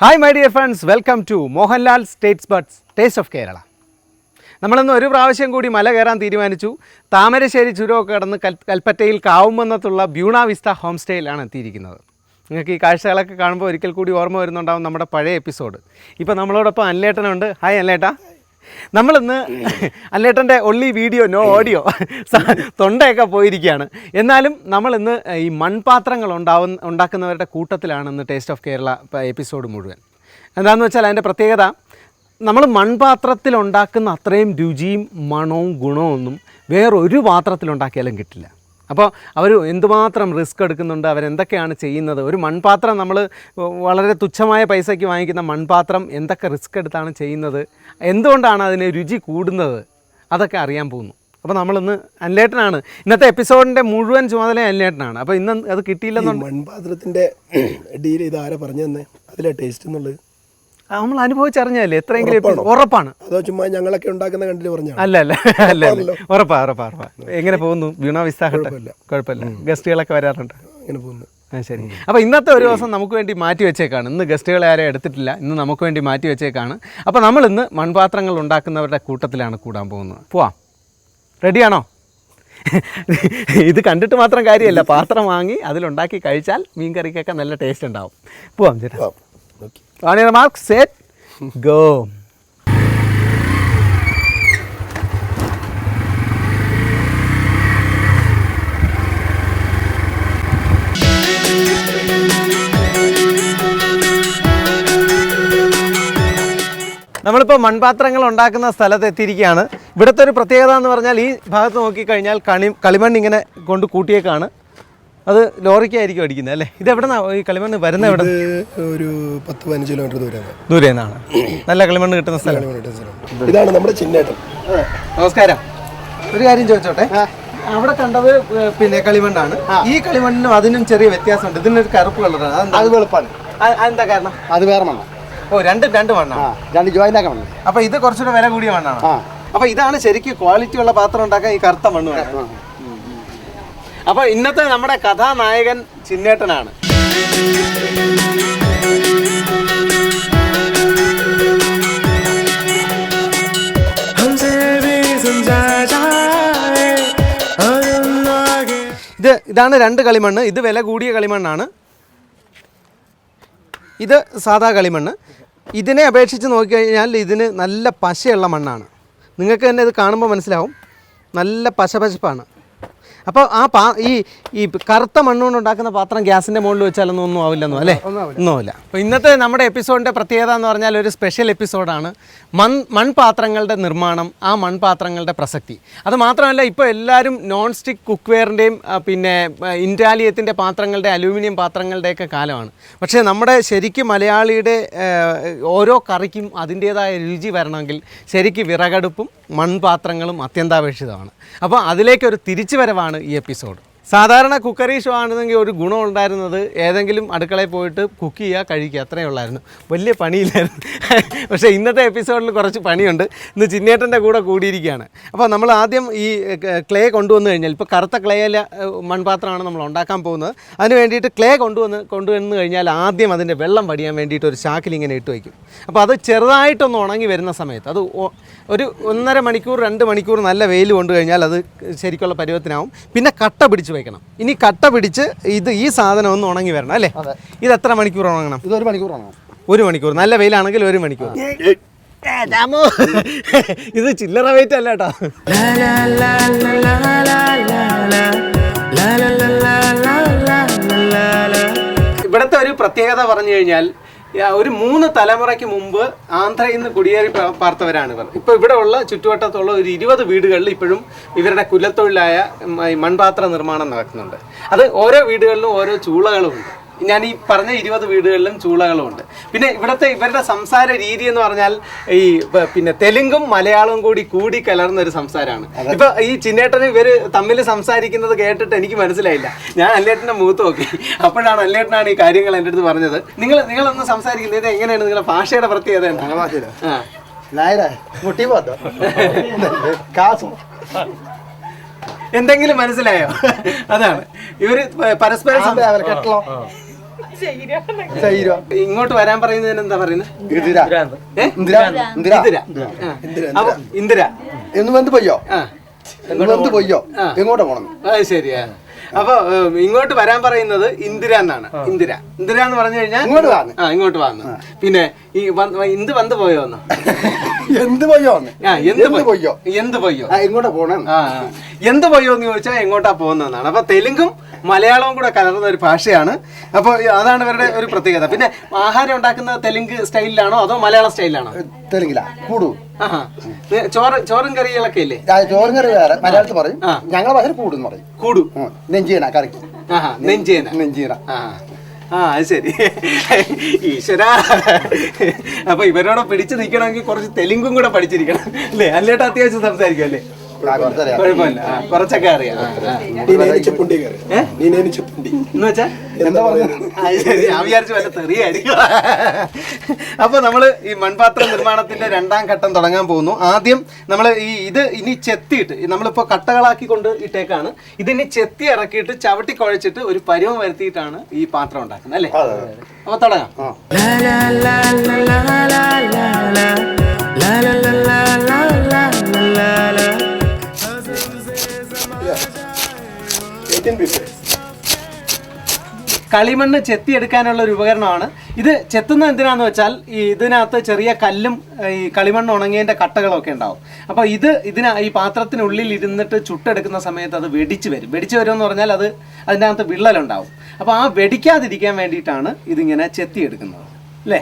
Hi my dear friends welcome to Mohanlal states buds taste of Kerala നമ്മളിന്ന് ഒരു പ്രാവശ്യം കൂടി മല കയറാൻ തീരുമാനിച്ചു. താമരശ്ശേരി ചുരമൊക്കെ കടന്ന് കൽ കൽപ്പറ്റയിൽ കാവുമെന്നത്തുള്ള ബ്യൂണാ വിസ്ത ഹോം സ്റ്റേയിലാണ് എത്തിയിരിക്കുന്നത്. നിങ്ങൾക്ക് ഈ കാഴ്ചകളൊക്കെ കാണുമ്പോൾ ഒരിക്കൽ കൂടി ഓർമ്മ വരുന്നുണ്ടാവും നമ്മുടെ പഴയ എപ്പിസോഡ്. ഇപ്പോൾ നമ്മളോടൊപ്പം അല്ലേട്ടനുണ്ട്. ഹായ് അല്ലേട്ടാ. നമ്മളിന്ന് അല്ലേട്ടന്റെ ഒള്ളി വീഡിയോ നോ ഓഡിയോ തൊണ്ടയൊക്കെ പോയിരിക്കുകയാണ്. എന്നാലും നമ്മളിന്ന് ഈ മൺപാത്രങ്ങൾ ഉണ്ടാവുന്ന ഉണ്ടാക്കുന്നവരുടെ കൂട്ടത്തിലാണ് ഇന്ന് ടേസ്റ്റ് ഓഫ് കേരള എപ്പിസോഡ് മുഴുവൻ. എന്താണെന്ന് വെച്ചാൽ അതിന്റെ പ്രത്യേകത നമ്മൾ മൺപാത്രത്തിൽ ഉണ്ടാക്കുന്ന അത്രയും രുചിയും മണവും ഗുണവും ഒന്നും വേറൊരു പാത്രത്തിലുണ്ടാക്കിയാലും കിട്ടില്ല. അപ്പോൾ അവർ എന്തുമാത്രം റിസ്ക് എടുക്കുന്നുണ്ട് അവരെന്തൊക്കെയാണ് ചെയ്യുന്നത്? ഒരു മൺപാത്രം നമ്മൾ വളരെ തുച്ഛമായ പൈസയ്ക്ക് വാങ്ങിക്കുന്ന മൺപാത്രം എന്തൊക്കെ റിസ്ക് എടുത്താണ് ചെയ്യുന്നത്? എന്തുകൊണ്ടാണ് അതിന് രുചി കൂടുന്നത്? അതൊക്കെ അറിയാൻ പോകുന്നു. അപ്പോൾ നമ്മളിന്ന് അനിലേട്ടനാണ് ഇന്നത്തെ എപ്പിസോഡിന്റെ മുഴുവൻ ചുമതല അനിലേട്ടനാണ് അപ്പോൾ ഇന്ന് അത് കിട്ടിയില്ലെന്നുണ്ട് മൺപാത്രത്തിന്റെ ഡീൽ ഇത് ആരാ പറഞ്ഞു തന്നെ അതിലെ ടേസ്റ്റ് എന്നുള്ളത്. നമ്മൾ അനുഭവിച്ചറിഞ്ഞതല്ലേ? എത്രയെങ്കിലും ഉറപ്പാണ്? അതോ ചുമ്മാ ഞങ്ങളൊക്കെ ഉണ്ടാക്കുന്ന കണ്ടിട്ട് പറഞ്ഞു അല്ല അല്ല അല്ല ഉറപ്പാ ഉറപ്പാ ഉറപ്പാ. എങ്ങനെ പോകുന്നു? വീണ വിസ്താഹട്ടെ കുഴപ്പമില്ല. ഗസ്റ്റുകളൊക്കെ വരാറുണ്ട്. അങ്ങനെ പോകുന്നു. ആ ശരി. അപ്പോൾ ഇന്നത്തെ ഒരു ദിവസം നമുക്ക് വേണ്ടി മാറ്റി വെച്ചേക്കാണ്. ഇന്ന് ഗസ്റ്റുകളെ ആരെയും എടുത്തിട്ടില്ല. ഇന്ന് നമുക്ക് വേണ്ടി മാറ്റി വെച്ചേക്കാണ്. അപ്പോൾ നമ്മൾ ഇന്ന് മൺപാത്രങ്ങൾ ഉണ്ടാക്കുന്നവരുടെ കൂട്ടത്തിലാണ് കൂടാൻ പോകുന്നത്. പോവാം. റെഡിയാണോ? ഇത് കണ്ടിട്ട് മാത്രം കാര്യമല്ല. പാത്രം വാങ്ങി അതിലുണ്ടാക്കി കഴിച്ചാൽ മീൻ കറിക്കൊക്കെ നല്ല ടേസ്റ്റ് ഉണ്ടാവും. പോവാം ചേട്ടാ. Okay On your mark, set, go. നമ്മളിപ്പോൾ മൺപാത്രങ്ങൾ ഉണ്ടാക്കുന്ന സ്ഥലത്ത് എത്തിയിരിക്കുകയാണ് ഇവിടുത്തെ ഒരു പ്രത്യേകത എന്ന് പറഞ്ഞാൽ ഈ ഭാഗത്ത് നോക്കിക്കഴിഞ്ഞാൽ കണി കളിമണ്ണ് ഇങ്ങനെ കൊണ്ട് കൂട്ടിയേക്കാണ് അത് ലോറിക്കായിരിക്കും അടിക്കുന്നത് അല്ലേ? ഇത് എവിടെ നിന്നാണ് ഈ കളിമണ്ണ് വരുന്ന എവിടെ ഒരു പത്ത് പതിനഞ്ച് കിലോമീറ്റർ ദൂരമാണ് ദൂരെ നിന്നാണ് നല്ല കളിമണ്ണ് കിട്ടുന്ന സ്ഥലം. ഇതാണ് നമ്മുടെ ചിന്നേട്ടൻ. നമസ്കാരം. ഒരു കാര്യം ചോദിച്ചോട്ടെ? അവിടെ കണ്ടത് പിന്നെ കളിമണ്ണാണ്. ഈ കളിമണ്ണിനും അതിനും ചെറിയ വ്യത്യാസമുണ്ട്. ഇതിനൊരു കറുപ്പ് കളറാണ്. അത് വെളുപ്പാണ്. എന്താ അതെന്താ കാരണം? അത് വേറെ മണ്ണ. ഓ രണ്ടും രണ്ട് മണ്ണാണ് രണ്ട് ജോയിന്റ് ആക്കാൻ മണ്ണ്. അപ്പൊ ഇത് കുറച്ചുകൂടെ വില കൂടിയ മണ്ണാണ്. അപ്പൊ ഇതാണ് ശരിക്കും ക്വാളിറ്റി ഉള്ള പാത്രം ഉണ്ടാക്കാൻ ഈ കറുത്ത മണ്ണ് വേണം അപ്പൊ ഇന്നത്തെ നമ്മുടെ കഥാനായകൻ ചിന്നേട്ടനാണ്. ഇത് ഇതാണ് രണ്ട് കളിമണ്ണ്. ഇത് വില കൂടിയ കളിമണ്ണാണ്. ഇത് സാധാ കളിമണ്ണ്. ഇതിനെ അപേക്ഷിച്ച് നോക്കിക്കഴിഞ്ഞാൽ ഇതിന് നല്ല പശയുള്ള മണ്ണാണ്. നിങ്ങൾക്ക് തന്നെ ഇത് കാണുമ്പോൾ മനസ്സിലാവും. നല്ല പശപശപ്പാണ് അപ്പോൾ ആ പാ ഈ ഈ കറുത്ത മണ്ണുകൊണ്ട് ഉണ്ടാക്കുന്ന പാത്രം ഗ്യാസിന്റെ മുകളിൽ വെച്ചാലൊന്നും ഒന്നും ആവില്ലെന്നോ? അല്ലേ? ഒന്നുമില്ല അപ്പോൾ ഇന്നത്തെ നമ്മുടെ എപ്പിസോഡിന്റെ പ്രത്യേകത എന്ന് പറഞ്ഞാൽ ഒരു സ്പെഷ്യൽ എപ്പിസോഡാണ്. മൺ മൺപാത്രങ്ങളുടെ നിർമ്മാണം ആ മൺപാത്രങ്ങളുടെ പ്രസക്തി. അത് മാത്രമല്ല ഇപ്പോൾ എല്ലാവരും നോൺ സ്റ്റിക്ക് കുക്ക് വെയറിന്റെയും പിന്നെ ഇന്റാലിയത്തിന്റെ പാത്രങ്ങളുടെ അലൂമിനിയം പാത്രങ്ങളുടെയൊക്കെ കാലമാണ്. പക്ഷേ നമ്മുടെ ശരിക്കും മലയാളിയുടെ ഓരോ കറിക്കും അതിന്റേതായ രുചി വരണമെങ്കിൽ ശരിക്കും വിറകടുപ്പും മൺപാത്രങ്ങളും അത്യന്താപേക്ഷിതമാണ്. അപ്പോൾ അതിലേക്കൊരു തിരിച്ചുവരവാണ് ഈ എപ്പിസോഡ്. സാധാരണ കുക്കറി ഷോ ആണെന്നെങ്കിൽ ഒരു ഗുണം ഉണ്ടായിരുന്നത് ഏതെങ്കിലും അടുക്കളയിൽ പോയിട്ട് കുക്ക് ചെയ്യുക കഴിക്കുക. അത്രയേ ഉള്ളായിരുന്നു. വലിയ പണിയില്ലായിരുന്നു. പക്ഷേ ഇന്നത്തെ എപ്പിസോഡിൽ കുറച്ച് പണിയുണ്ട്. ഇന്ന് ചിന്നേട്ടന്റെ കൂടെ കൂടിയിരിക്കുകയാണ്. അപ്പോൾ നമ്മൾ ആദ്യം ഈ ക്ലേ കൊണ്ടുവന്നു കഴിഞ്ഞാൽ ഇപ്പോൾ കറുത്ത ക്ലേയില മൺപാത്രമാണ് നമ്മൾ ഉണ്ടാക്കാൻ പോകുന്നത്. അതിന് വേണ്ടിയിട്ട് ക്ലേ കൊണ്ടുവന്ന് കൊണ്ടുവന്നു കഴിഞ്ഞാൽ ആദ്യം അതിന്റെ വെള്ളം വടിയാൻ വേണ്ടിയിട്ട് ഒരു ചാക്കിൽ ഇങ്ങനെ ഇട്ട് വയ്ക്കും. അപ്പോൾ അത് ചെറുതായിട്ടൊന്ന് ഉണങ്ങി വരുന്ന സമയത്ത് അത് ഒരു ഒന്നര മണിക്കൂർ രണ്ട് മണിക്കൂർ നല്ല വെയിൽ കൊണ്ടു കഴിഞ്ഞാൽ അത് ശരിക്കുള്ള പരുവത്തിനാവും. പിന്നെ കട്ട പിടിച്ച് വെക്കണം ഇനി കട്ട പിടിച്ച് ഇത് ഈ സാധനം ഒന്ന് ഉണങ്ങി വരണം അല്ലേ? ഇത് എത്ര മണിക്കൂർ ഉണങ്ങണം? ഇത് ഒരു മണിക്കൂർ ഉണങ്ങണം. ഒരു മണിക്കൂർ. നല്ല വെയിലാണെങ്കിൽ ഒരു മണിക്കൂർ. ഇത് ചില്ലറ വെയിറ്റ് അല്ല കേട്ടോ. ഇവിടുത്തെ ഒരു പ്രത്യേകത പറഞ്ഞു കഴിഞ്ഞാൽ ഒരു മൂന്ന് തലമുറയ്ക്ക് മുമ്പ് ആന്ധ്രയിൽ നിന്ന് കുടിയേറി പാർത്തവരാണ് ഇവർ. ഇപ്പോൾ ഇവിടെ ഉള്ള ചുറ്റുവട്ടത്തുള്ള ഒരു ഇരുപത് വീടുകളിൽ ഇപ്പോഴും ഇവരുടെ കുലത്തൊഴിലായ മൺപാത്ര നിർമ്മാണം നടക്കുന്നുണ്ട്. അത് ഓരോ വീടുകളിലും ഓരോ ചൂളകളും ഉണ്ട് ഞാൻ ഈ പറഞ്ഞ ഇരുപത് വീടുകളിലും ചൂളകളുമുണ്ട് പിന്നെ ഇവിടുത്തെ ഇവരുടെ സംസാര രീതി എന്ന് പറഞ്ഞാൽ ഈ പിന്നെ തെലുങ്കും മലയാളവും കൂടി കൂടി കലർന്ന ഒരു സംസാരമാണ് ഇപ്പൊ ഈ ചിന്നേട്ടന് ഇവർ തമ്മിൽ സംസാരിക്കുന്നത് കേട്ടിട്ട് എനിക്ക് മനസ്സിലായില്ല. ഞാൻ അല്ലേട്ടന്റെ മുഖത്ത് നോക്കി. അപ്പോഴാണ് അല്ലേട്ടനാണ് ഈ കാര്യങ്ങൾ എന്റെ അടുത്ത് പറഞ്ഞത്. നിങ്ങൾ നിങ്ങളൊന്ന് സംസാരിക്കുന്നത് ഇത് എങ്ങനെയാണ് നിങ്ങളുടെ ഭാഷയുടെ പ്രത്യേകത എന്താണ്? ആ. നായരെ മുട്ടി പോത്തോ? കാസും. എന്തെങ്കിലും മനസ്സിലായോ? അതാണ്. ഇവർ പരസ്പരം ഇങ്ങോട്ട് വരാൻ പറയുന്നതിന് എന്താ പറയുന്നത്? ഇന്ദിര? ഇന്ദിര ഇന്ദിര. എന്ന് വന്ന് പോയോ വന്ന് പോയോ ആ. എങ്ങോട്ടാ പോണം അത് ശരിയാ. അപ്പൊ ഇങ്ങോട്ട് വരാൻ പറയുന്നത് ഇന്ദിര എന്നാണ് ഇന്ദിര. ഇന്ദിര എന്ന് പറഞ്ഞു കഴിഞ്ഞാൽ ഇങ്ങോട്ട് വാന്ന്. ആ ഇങ്ങോട്ട് വന്നു. പിന്നെ ഈ എന്ത് വന്ന് പോയോ എന്ന് എന്ത് പോയോ എന്ത് പോയോ? എന്ത് പോയോ? എങ്ങോട്ടാ പോണം. എന്ത് പോയോ എന്ന് ചോദിച്ചാൽ എങ്ങോട്ടാ പോകുന്നതെന്നാണ്. അപ്പൊ തെലുങ്കും മലയാളവും കൂടെ കലർന്ന ഒരു ഭാഷയാണ്. അപ്പോൾ അതാണ് ഇവരുടെ ഒരു പ്രത്യേകത. പിന്നെ ആഹാരം ഉണ്ടാക്കുന്ന തെലുങ്ക് സ്റ്റൈലിലാണോ അതോ മലയാള സ്റ്റൈലിലാണോ? തെലുങ്കിലാ. കൂടു. ചോറ് ചോറും കറികളൊക്കെ ഇല്ലേ? ചോറും കറി വേറെ. മലയാളത്തിൽ പറയും. ഞങ്ങളുടെ ഭാഷ കൂടുന്ന് പറയും. കൂടു. നെഞ്ചീന കറിക്ക്. നെഞ്ചീന. നെഞ്ചേന. നെഞ്ചീന ആ അത് ശരി. ഈശ്വര. അപ്പൊ ഇവരോട് പിടിച്ചു നിൽക്കണമെങ്കിൽ കുറച്ച് തെലുങ്കും കൂടെ പഠിച്ചിരിക്കണം. അല്ലേ? അല്ലേട്ട് അത്യാവശ്യം സംസാരിക്കും അല്ലേ കുറച്ചൊക്കെ അറിയാം ഞാൻ വിചാരിച്ചു വല്ല തെറിയായിരിക്കും അപ്പൊ നമ്മൾ ഈ മൺപാത്ര നിർമ്മാണത്തിന്റെ രണ്ടാം ഘട്ടം തുടങ്ങാൻ പോകുന്നു ആദ്യം നമ്മൾ ഈ ഇത് ഇനി ചെത്തിയിട്ട് നമ്മളിപ്പോ കട്ടകളാക്കി കൊണ്ട് ഇട്ടേക്കാണ് ഇതിനി ചെത്തി ഇറക്കിയിട്ട് ചവിട്ടി കുഴച്ചിട്ട് ഒരു പരുവം വരുത്തിയിട്ടാണ് ഈ പാത്രം ഉണ്ടാക്കുന്നത് അല്ലേ അപ്പൊ തുടങ്ങാം കളിമണ്ണ് ചെത്തിയെടുക്കാനുള്ള ഒരു ഉപകരണമാണ്. ഇത് ചെത്തുന്നത് എന്തിനാന്ന് വെച്ചാൽ ഈ ഇതിനകത്ത് ചെറിയ കല്ലും ഈ കളിമണ്ണ് ഉണങ്ങിയതിന്റെ കട്ടകളൊക്കെ ഉണ്ടാവും. അപ്പോൾ ഇത് ഇതിന ഈ പാത്രത്തിനുള്ളിൽ ഇരുന്നിട്ട് ചുട്ടെടുക്കുന്ന സമയത്ത് അത് വെടിച്ച് വരും. വെടിച്ച് വരും എന്ന് പറഞ്ഞാൽ അത് അതിന്റെ അകത്ത് വിള്ളലുണ്ടാവും. അപ്പോൾ ആ വെടിക്കാതിരിക്കാൻ വേണ്ടിയിട്ടാണ് ഇതിങ്ങനെ ചെത്തിയെടുക്കുന്നത്. അല്ലേ?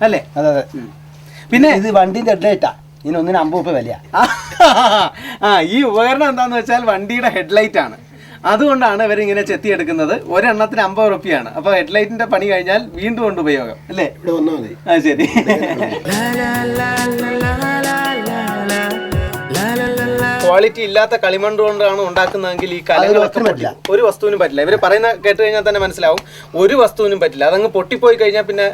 അല്ലേ? അതെ അതെ. പിന്നെ ഇത് വണ്ടിന്റെ ഹെഡ്ലൈറ്റാ. ഇതിനൊന്നിന് അമ്പൂപ്പ് വിലയാ. ആ ഈ ഉപകരണം എന്താണെന്ന് വെച്ചാൽ വണ്ടിയുടെ ഹെഡ്ലൈറ്റ് ആണ് അതുകൊണ്ടാണ് ഇവരിങ്ങനെ ചെത്തിയെടുക്കുന്നത്. ഒരെണ്ണത്തിന് അമ്പത് റുപ്യാണ്. അപ്പൊ ഹെഡ്ലൈറ്റിന്റെ പണി കഴിഞ്ഞാൽ വീണ്ടും കൊണ്ട് ഉപയോഗം. അല്ലേ? ഇവിടെ വന്നാൽ മതി. ആ ശരി. ക്വാളിറ്റി ഇല്ലാത്ത കളിമണ്ണ് കൊണ്ടാണ് ഉണ്ടാക്കുന്നതെങ്കിൽ ഈ കലകളൊക്കെ പറ്റില്ല. ഒരു വസ്തുവിനും പറ്റില്ല. ഇവർ പറയുന്ന കേട്ട് കഴിഞ്ഞാൽ തന്നെ മനസ്സിലാവും. ഒരു വസ്തുവിനും പറ്റില്ല. അതങ്ങ് പൊട്ടിപ്പോയി കഴിഞ്ഞാൽ പിന്നെ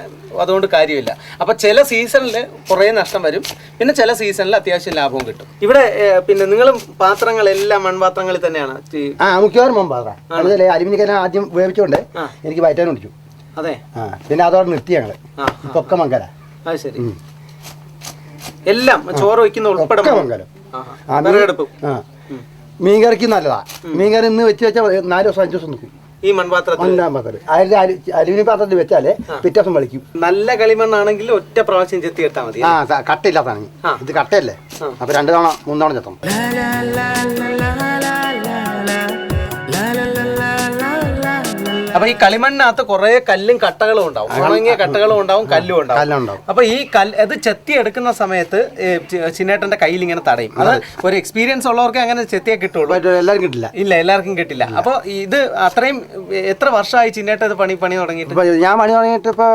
അതുകൊണ്ട് കാര്യമില്ല. അപ്പൊ ചില സീസണിൽ കുറേ നഷ്ടം വരും. പിന്നെ ചില സീസണിൽ അത്യാവശ്യം ലാഭവും കിട്ടും. ഇവിടെ പിന്നെ നിങ്ങളും പാത്രങ്ങളെല്ലാം മൺപാത്രങ്ങളിൽ തന്നെയാണ്. ആ മിക്കവാറും മുമ്പാ അതുപോലെ ആദ്യം ഉപയോഗിച്ചുകൊണ്ട് എനിക്ക് വയറ്റാൻ പിടിച്ചു. അതെ. പിന്നെ അതോടെ നിർത്തി ഞങ്ങൾ. ആ ഇപ്പൊക്കെ മങ്കല അത് ശരി. എല്ലാം ചോറ് വയ്ക്കുന്ന ഉൾപ്പെടെ ആഹാ. ആ, മീൻകറിക്ക് നല്ലതാ. മീൻകറി ഇന്ന് വെച്ച് വെച്ചാൽ നാല് ദിവസം അഞ്ച് ദിവസം നിൽക്കും ഈ മൺപാത്രത്തിൽ അതിൽ അലുമിനിയം പാത്രത്തിൽ വെച്ചാലേ പിറ്റേ ദിവസം വലിക്കും നല്ല കളിമണ്ണാണെങ്കിൽ ഒറ്റ പ്രാവശ്യം ചെത്തി എടുത്താൽ മതി ആ കട്ടയില്ലാത്തതാണ് ഇത് കട്ടയല്ലേ. അപ്പൊ രണ്ട് തവണ മൂന്ന് തവണ ചെത്തണം. അപ്പൊ ഈ കളിമണ്ണിനകത്ത് കുറെ കല്ലും കട്ടകളും ഉണ്ടാവും. ഉണങ്ങിയ കട്ടകളും ഉണ്ടാവും കല്ലും ഉണ്ടാവും. അപ്പൊ ഈ കല്ല് അത് ചെത്തി എടുക്കുന്ന സമയത്ത് ചിന്നേട്ടന്റെ കയ്യിൽ ഇങ്ങനെ തടയും. അത് ഒരു എക്സ്പീരിയൻസ് ഉള്ളവർക്ക് അങ്ങനെ ചെത്തിയെ കിട്ടുള്ളൂ. എല്ലാവർക്കും കിട്ടില്ല. ഇല്ല എല്ലാവർക്കും കിട്ടില്ല. അപ്പൊ ഇത് അത്രയും എത്ര വർഷമായി ചിന്നേട്ട ഇത് പണി പണി തുടങ്ങിയിട്ട്? ഞാൻ പണി തുടങ്ങിയിട്ട് ഇപ്പൊ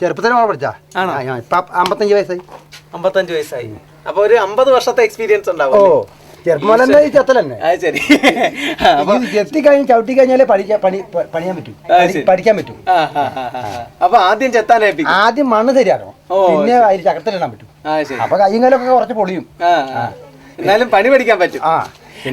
ചെറുപ്പത്തിന് പഠിച്ചാ. ആണോ? ഇപ്പൊ അമ്പത്തഞ്ച് വയസ്സായി. അമ്പത്തഞ്ച് വയസ്സായി. അപ്പൊ ഒരു അമ്പത് വർഷത്തെ എക്സ്പീരിയൻസ് ഉണ്ടാവും ഓ? ചെറുപ്പം തന്നെ ഈ ചെത്തൽ തന്നെ അത് ശരി. അപ്പൊ ഇത് ചെത്തി കഴിഞ്ഞ് ചവിട്ടി കഴിഞ്ഞാലേ പഠിക്കാൻ പണി പണിയാൻ പറ്റും. പഠിക്കാൻ പറ്റും. ആ, ആ, ആ, ആ, ആ. അപ്പൊ ആദ്യം ചെത്താൻ ഏൽപ്പിക്കും. ആദ്യം മണ്ണ് തരാറോ? ഓ, പിന്നെ അതിൽ പറ്റും. ആ ശരി. അപ്പൊ കയ്യും കാലൊക്കെ കുറച്ച് പൊളിയും. ആ, ആ. എന്നാലും പണി പഠിക്കാൻ പറ്റും. ആ.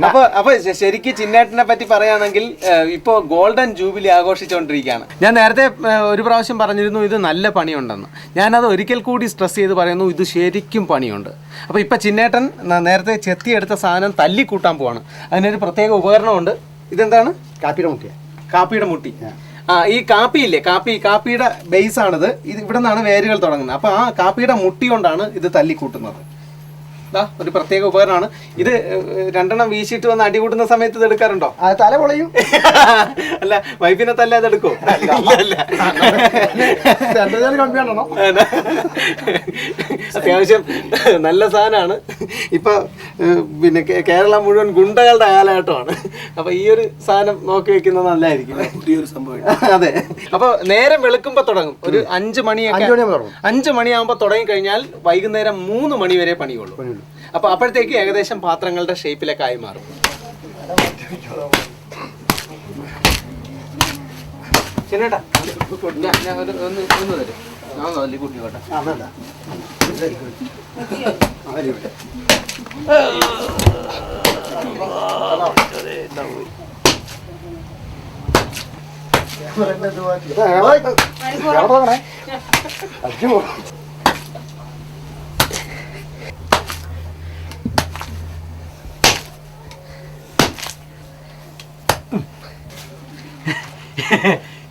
അപ്പൊ അപ്പൊ ശരിക്ക് ചിന്നേട്ടനെ പറ്റി പറയുകയാണെങ്കിൽ ഇപ്പൊ ഗോൾഡൻ ജൂബിലി ആഘോഷിച്ചുകൊണ്ടിരിക്കുകയാണ് ഞാൻ നേരത്തെ ഒരു പ്രാവശ്യം പറഞ്ഞിരുന്നു ഇത് നല്ല പണിയുണ്ടെന്ന്. ഞാനത് ഒരിക്കൽ കൂടി സ്ട്രെസ് ചെയ്ത് പറയുന്നു ഇത് ശരിക്കും പണിയുണ്ട്. അപ്പൊ ഇപ്പൊ ചിന്നേട്ടൻ നേരത്തെ ചെത്തിയെടുത്ത സാധനം തല്ലി കൂട്ടാൻ പോവാണ്. അതിനൊരു പ്രത്യേക ഉപകരണമുണ്ട്. ഇതെന്താണ്? കാപ്പിയുടെ മുട്ടി കാപ്പിയുടെ മുട്ടി. ആ. ഈ കാപ്പി ഇല്ലേ കാപ്പി കാപ്പിയുടെ ബേസ് ആണിത്. ഇത് ഇവിടെ നിന്നാണ് വേരുകൾ തുടങ്ങുന്നത്. അപ്പൊ ആ കാപ്പിയുടെ മുട്ടി കൊണ്ടാണ് ഇത് തല്ലിക്കൂട്ടുന്നത്. ദാ ഒരു പ്രത്യേക ഉപകരണമാണ്. ഇത് രണ്ടെണ്ണം വീശിയിട്ട് വന്ന് അടി കൂട്ടുന്ന സമയത്ത് ഇത് എടുക്കാറുണ്ടോ? തല പൊളയും. അല്ല വൈഫിനെ തല്ല അത്. എടുക്കോ അത്യാവശ്യം നല്ല സാധനമാണ്. ഇപ്പൊ പിന്നെ കേരളം മുഴുവൻ ഗുണ്ടകളുടെ കാലഘട്ടമാണ്. അപ്പൊ ഈ ഒരു സാധനം നോക്കി വെക്കുന്നത് നല്ലതായിരിക്കും പുതിയൊരു സംഭവം അതെ. അപ്പൊ നേരം വെളുക്കുമ്പോ തുടങ്ങും. ഒരു അഞ്ചു തുടങ്ങും അഞ്ചു മണിയാകുമ്പോ തുടങ്ങി. കഴിഞ്ഞാൽ വൈകുന്നേരം മൂന്ന് മണി വരെ പണിയുള്ളൂ. അപ്പൊ അപ്പോഴത്തേക്ക് ഏകദേശം പാത്രങ്ങളുടെ ഷേപ്പിലൊക്കെ ആയി മാറും. ചിന്നേട്ടാ ഞാൻ ഒന്ന് ഒന്ന് തരും. ഞാൻ ഒന്ന് തല്ലി കൂട്ടിക്കോട്ടെ ആ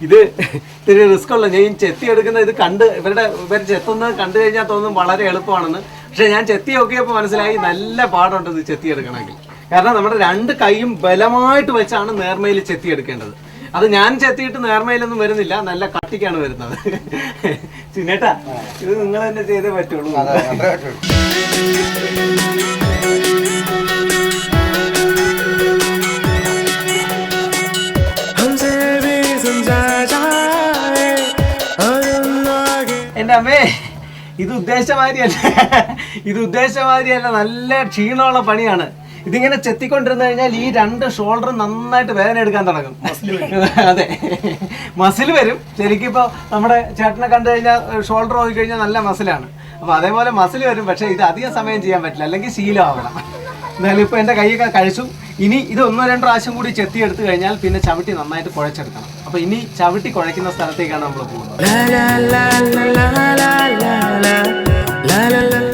ഇത് ഇത്തിരി റിസ്ക് ഉള്ള. ഞാൻ ചെത്തി എടുക്കുന്ന ഇത് കണ്ട് ഇവരുടെ ഇവർ ചെത്തുന്നത് കണ്ടു കഴിഞ്ഞാൽ തോന്നും വളരെ എളുപ്പമാണെന്ന്. പക്ഷെ ഞാൻ ചെത്തി നോക്കിയപ്പോൾ മനസ്സിലായി നല്ല പാടുണ്ട് ഇത് ചെത്തി എടുക്കണമെങ്കിൽ. കാരണം നമ്മുടെ രണ്ട് കൈയും ബലമായിട്ട് വെച്ചാണ് നേർമയിൽ ചെത്തി എടുക്കേണ്ടത്. അത് ഞാൻ ചെത്തിയിട്ട് നേർമയിലൊന്നും വരുന്നില്ല നല്ല കട്ടിക്കാണ് വരുന്നത്. ചിന്നേട്ടാ ഇത് നിങ്ങൾ തന്നെ ചെയ്തേ പറ്റുള്ളൂ. എന്റെ അമ്മേ ഇത് ഉദ്ദേശമാതിരിയല്ല ഇത് ഉദ്ദേശമാതിരിയല്ല നല്ല ക്ഷീണമുള്ള പണിയാണ്. ഇതിങ്ങനെ ചെത്തിക്കൊണ്ടിരുന്നു കഴിഞ്ഞാൽ ഈ രണ്ട് ഷോൾഡർ നന്നായിട്ട് വേദന എടുക്കാൻ തുടങ്ങും. അതെ. മസിൽ വരും. ശരിക്കും ഇപ്പോൾ നമ്മുടെ ചേട്ടനെ കണ്ടു കഴിഞ്ഞാൽ ഷോൾഡർ പോയി കഴിഞ്ഞാൽ നല്ല മസിലാണ്. അപ്പോൾ അതേപോലെ മസിൽ വരും പക്ഷേ ഇത് അധികം സമയം ചെയ്യാൻ പറ്റില്ല. അല്ലെങ്കിൽ ശീലമാവണം. എന്നാലും ഇപ്പോൾ എന്റെ കൈയൊക്കെ കഴിച്ചു. ഇനി ഇത് ഒന്നോ രണ്ടോ പ്രാവശ്യം കൂടി ചെത്തി എടുത്തു കഴിഞ്ഞാൽ പിന്നെ ചവിട്ടി നന്നായിട്ട് കുഴച്ചെടുക്കണം. അപ്പോൾ ഇനി ചവിട്ടി കുഴയ്ക്കുന്ന സ്ഥലത്തേക്കാണ് നമ്മൾ പോകുന്നത്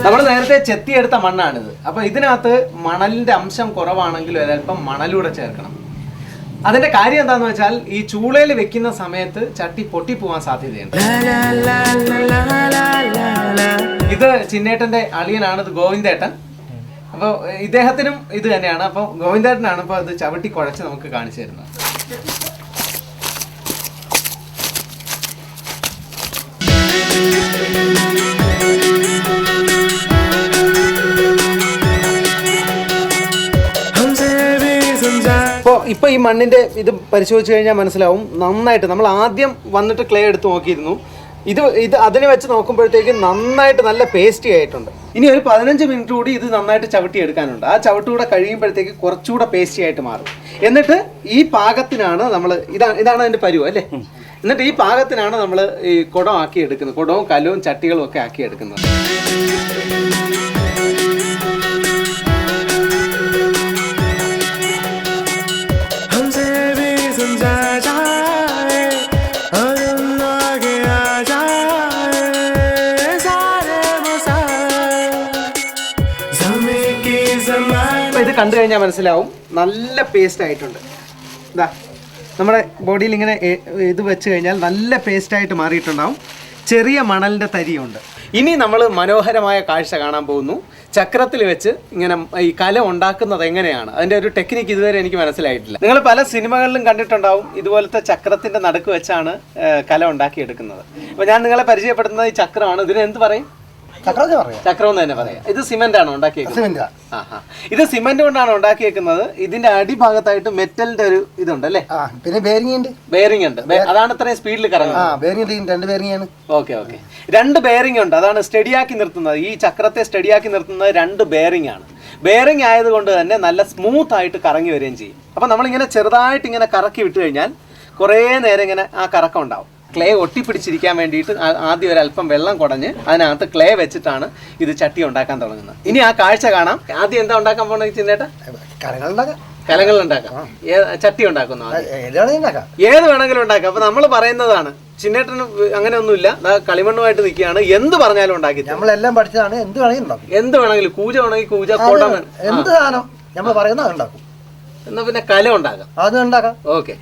നമ്മൾ നേരത്തെ ചെത്തിയെടുത്ത മണ്ണാണിത് അപ്പൊ ഇതിനകത്ത് മണലിന്റെ അംശം കുറവാണെങ്കിലും ഒരല്പം മണലൂടെ ചേർക്കണം അതിന്റെ കാര്യം എന്താന്ന് വെച്ചാൽ ഈ ചൂളയിൽ വെക്കുന്ന സമയത്ത് ചട്ടി പൊട്ടിപ്പോവാൻ സാധ്യതയുണ്ട് ഇത് ചിന്നേട്ടന്റെ അളിയനാണ് ഇത് ഗോവിന്ദേട്ടൻ അപ്പോൾ ഇദ്ദേഹത്തിനും ഇത് തന്നെയാണ് അപ്പോൾ ഗോവിന്ദേട്ടനാണ് ഇപ്പോൾ ഇത് ചവിട്ടി കുഴച്ച് നമുക്ക് കാണിച്ചു തരുന്നത് ഇപ്പോൾ ഈ മണ്ണിന്റെ ഇത് പരിശോധിച്ച് കഴിഞ്ഞാൽ മനസ്സിലാവും നന്നായിട്ട് നമ്മൾ ആദ്യം വന്നിട്ട് ക്ലേ എടുത്ത് നോക്കിയിരുന്നു. ഇത് ഇത് അതിനെ വെച്ച് നോക്കുമ്പോഴത്തേക്ക് നന്നായിട്ട് നല്ല പേസ്റ്റി ആയിട്ടുണ്ട്. ഇനി ഒരു പതിനഞ്ച് മിനിറ്റ് കൂടി ഇത് നന്നായിട്ട് ചവിട്ടി എടുക്കാനുണ്ട്. ആ ചവിട്ടുകൂടെ കഴിയുമ്പോഴത്തേക്ക് കുറച്ചുകൂടെ പേസ്റ്റി ആയിട്ട് മാറും. എന്നിട്ട് ഈ പാകത്തിനാണ് നമ്മൾ ഇതാണ് ഇതാണ് അതിന്റെ പരുവ് അല്ലേ? എന്നിട്ട് ഈ പാകത്തിനാണ് നമ്മൾ ഈ കുടം ആക്കി എടുക്കുന്നത് കുടവും കലവും ചട്ടികളും ഒക്കെ ആക്കി എടുക്കുന്നത് ഇത് കണ്ടു കഴിഞ്ഞാൽ മനസ്സിലാവും. നല്ല പേസ്റ്റ് ആയിട്ടുണ്ട്. ഇതാ നമ്മുടെ ബോഡിയിൽ ഇങ്ങനെ ഇത് വെച്ച് കഴിഞ്ഞാൽ നല്ല പേസ്റ്റായിട്ട് മാറിയിട്ടുണ്ടാവും. ചെറിയ മണലിന്റെ തരിയുണ്ട്. ഇനി നമ്മൾ മനോഹരമായ കാഴ്ച കാണാൻ പോകുന്നു. ചക്രത്തിൽ വെച്ച് ഇങ്ങനെ ഈ കല ഉണ്ടാക്കുന്നത് എങ്ങനെയാണ്? അതിന്റെ ഒരു ടെക്നിക്ക് ഇതുവരെ എനിക്ക് മനസ്സിലായിട്ടില്ല. നിങ്ങൾ പല സിനിമകളിലും കണ്ടിട്ടുണ്ടാവും ഇതുപോലത്തെ ചക്രത്തിന്റെ നടുക്ക് വെച്ചാണ് കല ഉണ്ടാക്കിയെടുക്കുന്നത്. അപ്പോൾ ഞാൻ നിങ്ങളെ പരിചയപ്പെടുത്തുന്നത് ഈ ചക്രമാണ്. ഇതിന് എന്ത് പറയും ചക്രവർത്തി പറയാം? ചക്രം എന്ന് തന്നെ പറയാം ഇത് സിമെന്റ്. ആണോ ഉണ്ടാക്കിയേക്കുന്നത് ഇത് സിമെന്റ് കൊണ്ടാണ് ഉണ്ടാക്കിയേക്കുന്നത്? ഇതിന്റെ അടിഭാഗത്തായിട്ട് മെറ്റലിന്റെ ഒരു ഇതുണ്ട് അല്ലേ? പിന്നെ ബേരിംഗ് ഉണ്ട്. ബേറിംഗ് ഉണ്ട്. അതാണ് ഇത്രയും സ്പീഡിൽ കറങ്ങുന്നത്. രണ്ട് ബേറിംഗ് ആണ്. ഓക്കെ ഓക്കെ രണ്ട് ബേറിംഗ് ഉണ്ട്. അതാണ് സ്റ്റഡിയാക്കി നിർത്തുന്നത്. ഈ ചക്രത്തെ സ്റ്റഡിയാക്കി നിർത്തുന്നത് രണ്ട് ബേറിംഗ് ആണ്. ബെയറിംഗ് ആയതുകൊണ്ട് തന്നെ നല്ല സ്മൂത്ത് ആയിട്ട് കറങ്ങി വരികയും ചെയ്യും. അപ്പൊ നമ്മളിങ്ങനെ ചെറുതായിട്ട് ഇങ്ങനെ കറക്കി വിട്ടു കഴിഞ്ഞാൽ കുറേ നേരം ഇങ്ങനെ ആ കറക്കം ഉണ്ടാവും. ക്ലേ ഒട്ടിപ്പിടിച്ചിരിക്കാൻ വേണ്ടിയിട്ട് ആദ്യം ഒരു അല്പം വെള്ളം കുടഞ്ഞ് അതിനകത്ത് ക്ലേ വെച്ചിട്ടാണ് ഇത് ചട്ടി ഉണ്ടാക്കാൻ തുടങ്ങുന്നത്. ഇനി ആ കാഴ്ച കാണാം. ആദ്യം എന്താ ഉണ്ടാക്കാൻ പോകണമെന്ന് ചിന്നേട്ടാ? കരങ്ങൾ ഉണ്ടാക്കാം. കലങ്ങൾ ഉണ്ടാക്കാം. ചട്ടി ഉണ്ടാക്കുന്നു ഏത് വേണമെങ്കിലും ഉണ്ടാക്കാം. അപ്പൊ നമ്മൾ പറയുന്നതാണ് ചിന്നേട്ടന് അങ്ങനെ ഒന്നുമില്ല കളിമണ്ണുമായിട്ട് നിൽക്കുകയാണ്. എന്ത് പറഞ്ഞാലും ഉണ്ടാക്കി നമ്മളെല്ലാം പഠിച്ചതാണ്. എന്ത് വേണമെങ്കിലും എന്ത് വേണമെങ്കിലും കൂജ വേണമെങ്കിൽ കൂജ കോട എന്ത് സാധനം നമ്മൾ പറയുന്നത് ഉണ്ടാക്കും. എന്നാ പിന്നെ കല ഉണ്ടാക്കാം. അത് ഉണ്ടാക്കാം. ഓക്കെ.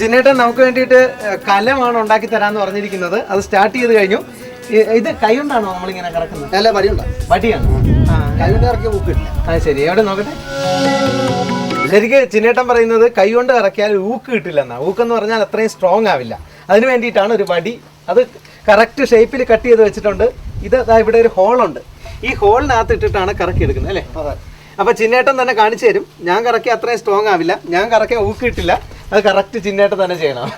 ജിന്നേട്ടൻ നമുക്ക് വേണ്ടിയിട്ട് കലമാണ് ഉണ്ടാക്കി തരാന്ന് പറഞ്ഞിരിക്കുന്നത്. അത് സ്റ്റാർട്ട് ചെയ്ത് കഴിഞ്ഞു. ഇത് കൈ കൊണ്ടാണോ നമ്മളിങ്ങനെ കിടക്കുന്നത് അല്ല വടിയുണ്ടോ. വടിയാണ്. കൈകൊണ്ട് ഇറക്കിയ ബുക്ക് ഇല്ല ആ ശരി. എവിടെ നോക്കട്ടെ? ശരിക്ക് ചിന്നേട്ടൻ പറയുന്നത് കൈ കൊണ്ട് ഇറക്കിയാൽ ഊക്ക് കിട്ടില്ലെന്നാ. ഊക്കെന്ന് പറഞ്ഞാൽ അത്രയും സ്ട്രോങ് ആവില്ല. അതിന് വേണ്ടിയിട്ടാണ് ഒരു വടി. അത് കറക്റ്റ് ഷേപ്പിൽ കട്ട് ചെയ്ത് വെച്ചിട്ടുണ്ട്. ഇത് ഇവിടെ ഒരു ഹോളുണ്ട് ഈ ഹോളിനകത്ത് ഇട്ടിട്ടാണ് കറക്കി എടുക്കുന്നത് അല്ലേ അപ്പൊ ചിന്നേട്ടൻ തന്നെ കാണിച്ചു തരും ഞാൻ കറക്കി അത്രയും സ്ട്രോങ് ആവില്ല ഞാൻ കറക്കിയ ഊക്ക് കിട്ടില്ല അത് കറക്റ്റ് ചിന്നേട്ടൻ തന്നെ ചെയ്യണം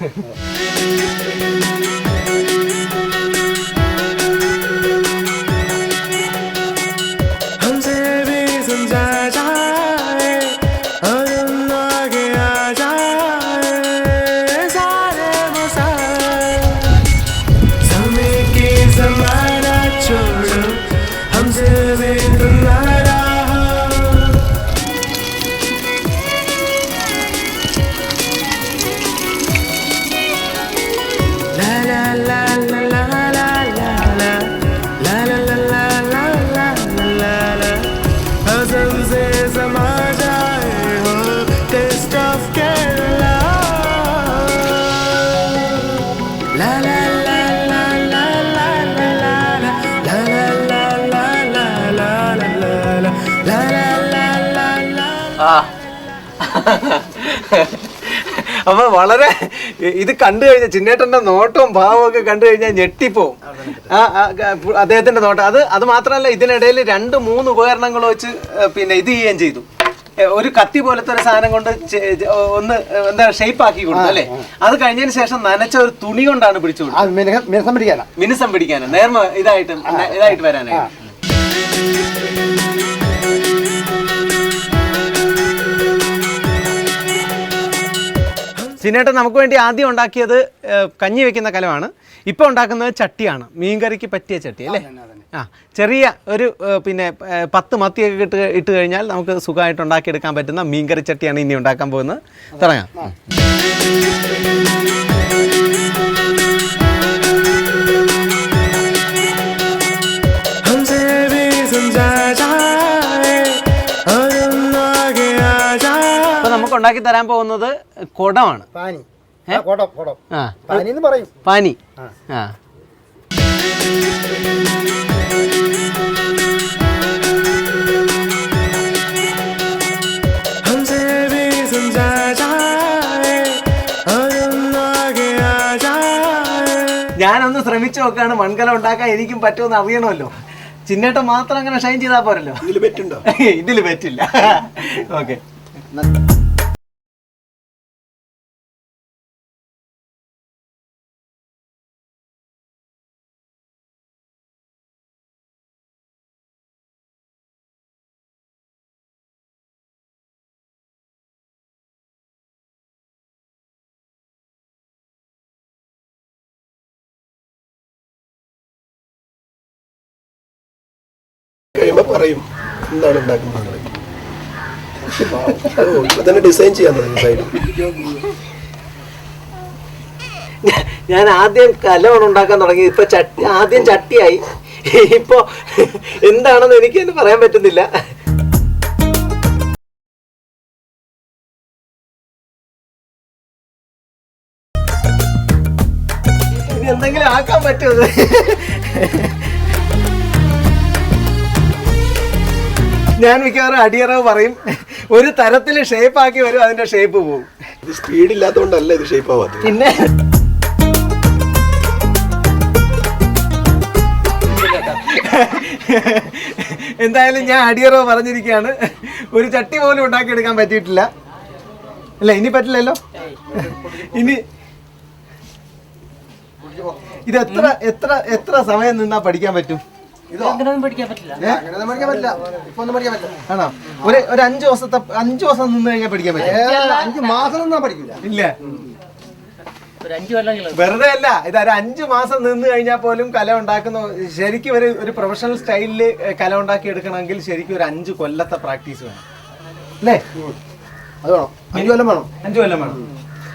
हमसे भी समझा जाए അപ്പൊ വളരെ ഇത് കണ്ടു കഴിഞ്ഞ ചിന്നേട്ടന്റെ നോട്ടവും ഭാവവും ഒക്കെ കണ്ടു കഴിഞ്ഞാൽ ഞെട്ടിപ്പോവും. ആ, അദ്ദേഹത്തിന്റെ നോട്ടം. അത് അത് മാത്രമല്ല ഇതിനിടയിൽ രണ്ട് മൂന്ന് ഉപകരണങ്ങൾ വെച്ച് പിന്നെ ഇത് ചെയ്യുകയും ചെയ്തു. ഒരു കത്തി പോലത്തെ ഒരു സാധനം കൊണ്ട് ഒന്ന് എന്താ ഷേപ്പ് ആക്കി കൊടുത്തു അല്ലേ? അത് കഴിഞ്ഞതിന് ശേഷം നനച്ച ഒരു തുണി കൊണ്ടാണ് പിടിച്ചു കൊടുത്തത്. മിനുസം മിനുസം പിടിക്കാനാ. മിനുസം പിടിക്കാനും. നേർമ ഇതായിട്ട് ഇതായിട്ട് വരാനായിട്ട്. സിനേട്ടൻ നമുക്ക് വേണ്ടി ആദ്യം ഉണ്ടാക്കിയത് ഏഹ്, കഞ്ഞി വെക്കുന്ന കലമാണ് ഇപ്പൊ ഉണ്ടാക്കുന്നത് ചട്ടിയാണ് മീൻകറിക്ക് പറ്റിയ ചട്ടി അല്ലേ ആ ചെറിയ ഒരു ഏഹ്, പിന്നെ ഏഹ്, പത്ത് മത്തിയൊക്കെ ഇട്ട് ഇട്ട് കഴിഞ്ഞാൽ നമുക്ക് സുഖമായിട്ട് ഉണ്ടാക്കിയെടുക്കാൻ പറ്റുന്ന മീൻകറി ചട്ടിയാണ് ഇനി ഉണ്ടാക്കാൻ പോകുന്നത് തുടങ്ങാം हमसे भी समझा जाए ഉണ്ടാക്കി തരാൻ പോകുന്നത് കുടമാണ്. പാനി. ആ പറയും. പാനി. ഞാനൊന്ന് ശ്രമിച്ചു നോക്കാണ് മൺകല ഉണ്ടാക്കാൻ എനിക്കും പറ്റുമെന്ന് അറിയണമല്ലോ. ചിന്നേട്ട മാത്രം അങ്ങനെ ഷൈൻ ചെയ്താൽ പോരല്ലോ. ഇതിൽ പറ്റില്ല. ഓക്കെ. കഴിയുമ്പോ പറയും എന്താണ് ഉണ്ടാക്കുന്നത്? തന്നെ ഡിസൈൻ ചെയ്യാൻ തുടങ്ങി ഞാൻ ആദ്യം കലമാണ് ഉണ്ടാക്കാൻ തുടങ്ങി ഇപ്പൊ ചട്ടി ആദ്യം ചട്ടിയായി. ഇപ്പോ എന്താണെന്ന് എനിക്ക് തന്നെ പറയാൻ പറ്റുന്നില്ല. എന്തെങ്കിലും ആക്കാൻ പറ്റുമോ? ഞാൻ മിക്കവാറും അടിയറവ് പറയും. ഒരു തരത്തിൽ ഷേപ്പ് ആക്കി വരും അതിന്റെ ഷേപ്പ് പോകും ഇത് സ്പീഡ് ഇല്ലാത്തതുകൊണ്ടല്ല ഇത് ഷേപ്പ് ആവാത്തത്. പിന്നെ? എന്തായാലും ഞാൻ അടിയറവ് പറഞ്ഞിരിക്കുകയാണ്. ഒരു ചട്ടി പോലും ഉണ്ടാക്കിയെടുക്കാൻ പറ്റിയിട്ടില്ല. അല്ല ഇനി പറ്റില്ലല്ലോ? ഇനി ഇത് എത്ര എത്ര എത്ര സമയം നിന്നാ പഠിക്കാൻ പറ്റും? അങ്ങനെയൊന്നും പഠിക്കാൻ പറ്റില്ല. ഇപ്പൊ ഒന്നും പഠിക്കാൻ പറ്റില്ല. ആണോ? ഒരു ഒരു അഞ്ചു ദിവസത്തെ അഞ്ചു ദിവസം നിന്ന് കഴിഞ്ഞാൽ പഠിക്കാൻ പറ്റില്ല. അഞ്ചു മാസം ഒന്നും പഠിക്കില്ല ഇല്ല. വെറുതെ അല്ല. ഇത് ഒരു അഞ്ചു മാസം നിന്ന് കഴിഞ്ഞാൽ പോലും കല ഉണ്ടാക്കുന്ന ശരിക്കും ഒരു ഒരു പ്രൊഫഷണൽ സ്റ്റൈലിൽ കല ഉണ്ടാക്കി എടുക്കണമെങ്കിൽ ശരിക്കും ഒരു അഞ്ചു കൊല്ലത്തെ പ്രാക്ടീസ് വേണം. അല്ലേ? അത് വേണം. അഞ്ചു കൊല്ലം വേണം. അഞ്ചു കൊല്ലം വേണം.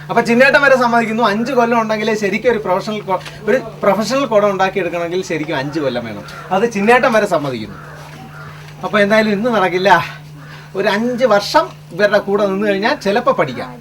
അപ്പൊ ചിന്നേട്ടൻ വരെ സമ്മതിക്കുന്നു. അഞ്ച് കൊല്ലം ഉണ്ടെങ്കിൽ ശരിക്കും ഒരു പ്രൊഫഷണൽ ഒരു പ്രൊഫഷണൽ കുടം ഉണ്ടാക്കിയെടുക്കണമെങ്കിൽ ശരിക്കും അഞ്ച് കൊല്ലം വേണം. അത് ചിന്നേട്ടൻ വരെ സമ്മതിക്കുന്നു. അപ്പൊ എന്തായാലും ഇന്ന് നടക്കില്ല. ഒരു അഞ്ച് വർഷം ഇവരുടെ കൂടെ നിന്ന് കഴിഞ്ഞാൽ ചിലപ്പോൾ പഠിക്കാം.